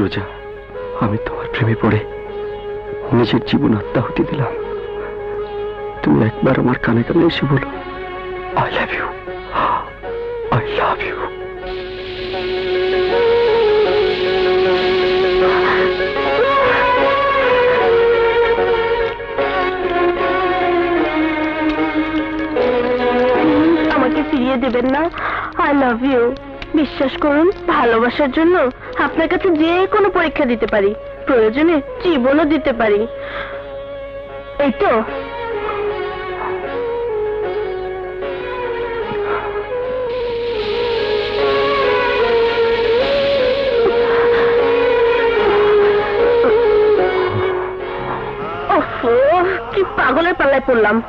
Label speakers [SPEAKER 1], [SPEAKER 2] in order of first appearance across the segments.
[SPEAKER 1] রোজা আমি তোমার প্রেমে পড়ে, নিজের জীবন আত্মাহুতি দিলাম। তুমি একবার আমার কানে কানে এসে বলো I love you I love you
[SPEAKER 2] আমাকে ফিরিয়ে দেবেন না? আই লাভ ইউ বিশ্বাস করুন, ভালোবাসার জন্য আপনার কাছে যে কোনো পরীক্ষা দিতে পারি। প্রয়োজনে জীবনও দিতে পারি। এই তো। কি পাগলের পাল্লায় পড়লাম।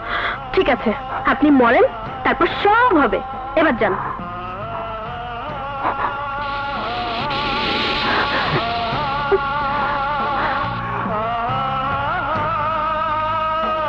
[SPEAKER 2] ঠিক আছে, আপনি মরেন, তারপর সব হবে। এবার যান।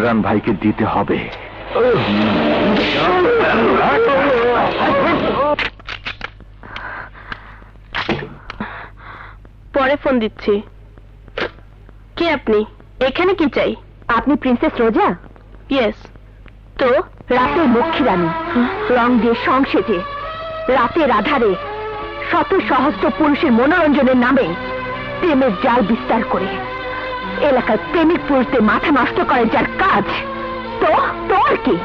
[SPEAKER 1] ইমরান ভাইকে দিতে হবে।
[SPEAKER 2] পরে ফোন দিচ্ছি। কে আপনি? এখানে কি চাই?
[SPEAKER 3] আপনি প্রিন্সেস রোজা?
[SPEAKER 2] ইয়েস তো
[SPEAKER 3] রাতের লক্ষ্মী রানী রং দিয়ে সংসেজে রাতের আধারে শত সহস্র পুরুষের মনোরঞ্জনের নামে প্রেমের জাল বিস্তার করে। এলাকার প্রেমিক পুরুষদের মাথা নষ্ট করে যার কাজ, তো তোর কি?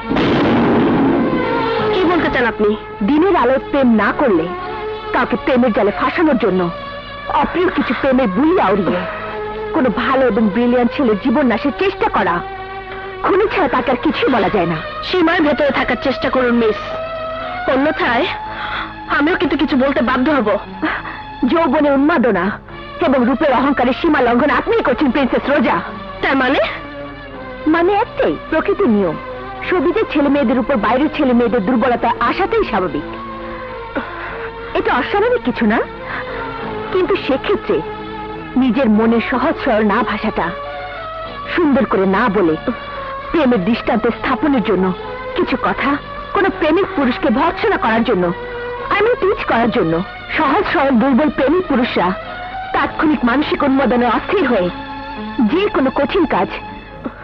[SPEAKER 2] বলতে চান আপনি?
[SPEAKER 3] দিনের আলোয় প্রেম না করলে কাউকে প্রেমের জালে ফাঁসানোর জন্য অপ্রিয় কিছু প্রেমের বুড়ি আউড়িয়ে কোনো ভালো এবং ব্রিলিয়ান ছেলের জীবন নাশের চেষ্টা করা, খুনি ছাড়া তাকে আর কিছুই বলা যায় না।
[SPEAKER 2] সীমার ভেতরে থাকার চেষ্টা করুন মিস অন্যথায় আমিও কিন্তু কিছু বলতে বাধ্য হব।
[SPEAKER 3] যৌবনে উন্মাদনা এবং রূপের অহংকারের সীমা লঙ্ঘন আপনিই করছেন প্রিন্সেস রোজা
[SPEAKER 2] তার মানে?
[SPEAKER 3] মানে একটাই প্রকৃতির নিয়ম। সবিজের ছেলে মেয়েদের উপর বাইরের ছেলে মেয়েদের দুর্বলতা আসাতেই স্বাভাবিক। এটা অস্বাভাবিক কিছু না। কিন্তু সেক্ষেত্রে নিজের মনের সহজ সরল না ভাষাটা সুন্দর করে না বলে প্রেমের দৃষ্টান্ত স্থাপনের জন্য কিছু কথা কোন প্রেমিক পুরুষকে ভর্সনা করার জন্য আমি টিচ করার জন্য সহজ সরল দুর্বল প্রেমিক পুরুষরা তাৎক্ষণিক মানসিক উন্মাদনে অস্থির হয়ে যে কোনো কঠিন কাজ,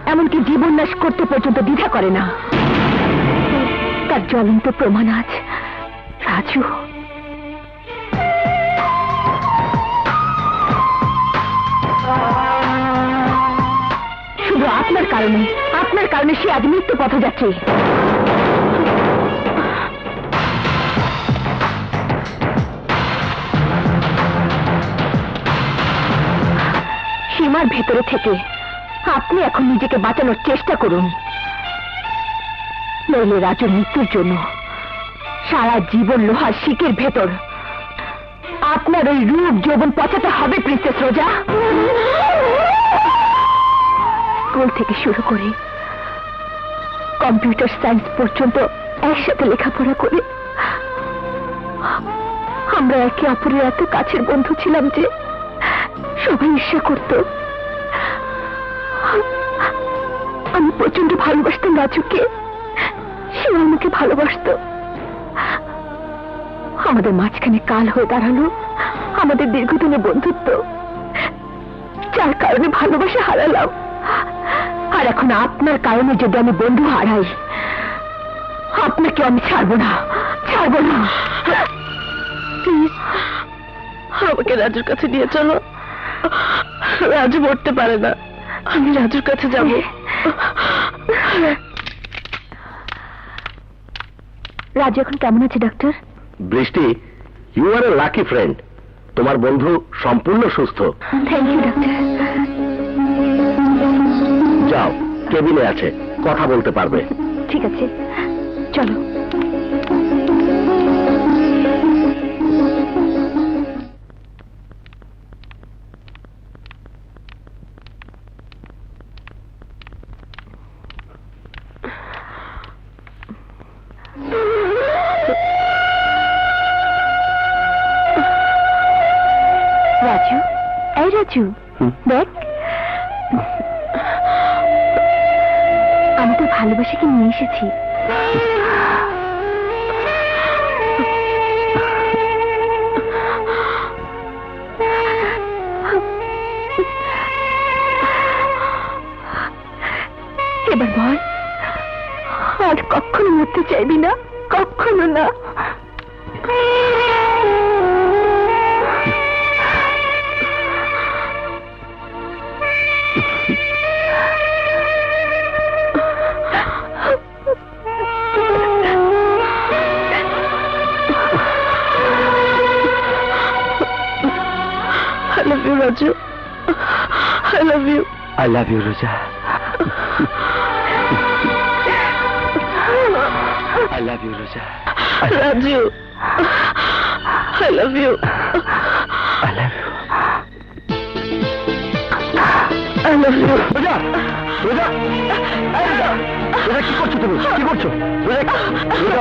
[SPEAKER 3] এমনকি জীবন নাশ করতে পর্যন্ত দ্বিধা করে না। তার জ্বলন্ত প্রমাণ আজ রাজু। শুধু আপনার কারণে আপনার কারণে সে আজ মৃত্যু পথে সীমার ভেতরে থেকে আপনি এখন নিজেকে বাঁচানোর চেষ্টা করুন। নইলে রাজুর মৃত্যুর জন্য সারা জীবন লোহার শিকের ভেতর আপনার ওই রূপ যৌবন পচাতে হবে, প্রিন্সেস রোজা। স্কুল থেকে শুরু করে কম্পিউটার সায়েন্স পর্যন্ত একসাথে লেখাপড়া করে আমরা একে অপরের এত কাছের বন্ধু ছিলাম যে সবাই ঈর্ষা করত। আমি প্রচণ্ড ভালোবাসতাম রাজুকে। সে আমাকে ভালোবাসতো। আমাদের মাঝখানে কাল হয়ে দাঁড়াল, আমাদের দীর্ঘদিনের বন্ধুত্ব। যার কারণে ভালোবাসা হারালাম। আর এখন আপনার কারণে যদি আমি বন্ধু হারাই, আপনাকে আমি ছাড়বো না ছাড়বো না।
[SPEAKER 2] প্লিজ, আমাকে রাজুর কাছে নিয়ে চলো। রাজু মরতে পারে না। আমি রাজুর কাছে যাব।
[SPEAKER 3] রাজু এখন কেমন আছে doctor?
[SPEAKER 1] Brishti you are a lucky friend তোমার বন্ধু সম্পূর্ণ সুস্থ।
[SPEAKER 3] Thank you doctor.
[SPEAKER 1] যাও কেবিনে আছে কথা বলতে পারবে।
[SPEAKER 3] ঠিক আছে চলো। রাজু দেখ। আমি তো ভালোবাসাকে নিয়ে এসেছি। এবার বল আর কখনো মরতে চাইবি না কখনো না।
[SPEAKER 2] I love you, Raju. I love you.
[SPEAKER 1] I love you Roja I love you Roja
[SPEAKER 2] Raju. I love you.
[SPEAKER 1] I love you
[SPEAKER 2] I love you.
[SPEAKER 1] রোজা রোজা রোজা রোজা কি করছ তুমি কি করছ রোজা রোজা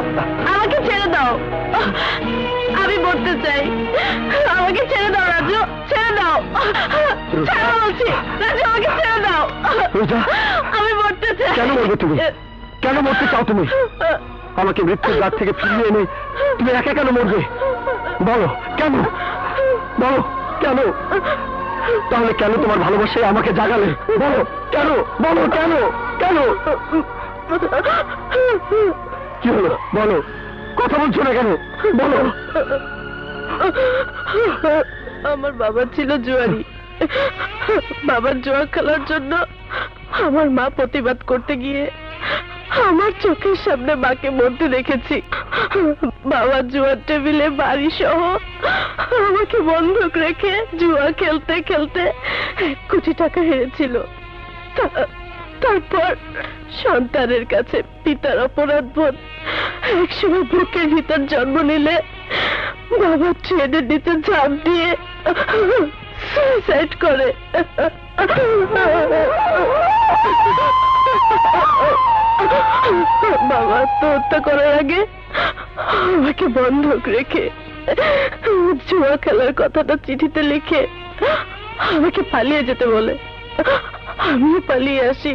[SPEAKER 2] আমাকে ছেড়ে দাও আমি মরতে চাই আমাকে ছেড়ে দাও রাজু ছেড়ে বলছি? রাজু আমাকে ছেড়ে দাও। আমি মরতে চাই।
[SPEAKER 1] কেন মরবে তুমি? কেন মরতে চাও তুমি? আমাকে মৃত্যুর দ্বার থেকে ফিরিয়ে এনে তুমি একা কেন মরবে? বলো কেন? বলো কেন? তাহলে কেন তোমার ভালোবাসায় আমাকে জাগালে? বলো কেন? বলো কেন? কেন? কি হলো? বলো। কথা বলছো না কেন? বলো।
[SPEAKER 2] আমার বাবা ছিল জুয়ারি। বাবার জুয়া খেলার জন্য আমার মা প্রতিবাদ করতে গিয়ে আমার চোখের সামনে মাকে মরতে দেখেছি। বাবা জুয়ার টেবিলে বাড়ি সহ আমাকে বন্ধক রেখে জুয়া খেলতে খেলতে এক কোটি টাকা হেরেছিল। তারপর সন্তানের কাছে পিতার অপরাধ বোধ একসময় বুকের ভিতর জন্ম নিলে বাবা ট্রেনের নিচে ঝাঁপ দিয়ে সুইসাইড করে। বাবা আত্মহত্যা করার আগে আমাকে বন্ধক রেখে জুয়া খেলার কথাটা চিঠিতে লিখে আমাকে পালিয়ে যেতে বলে। আমিও পালিয়ে আসি।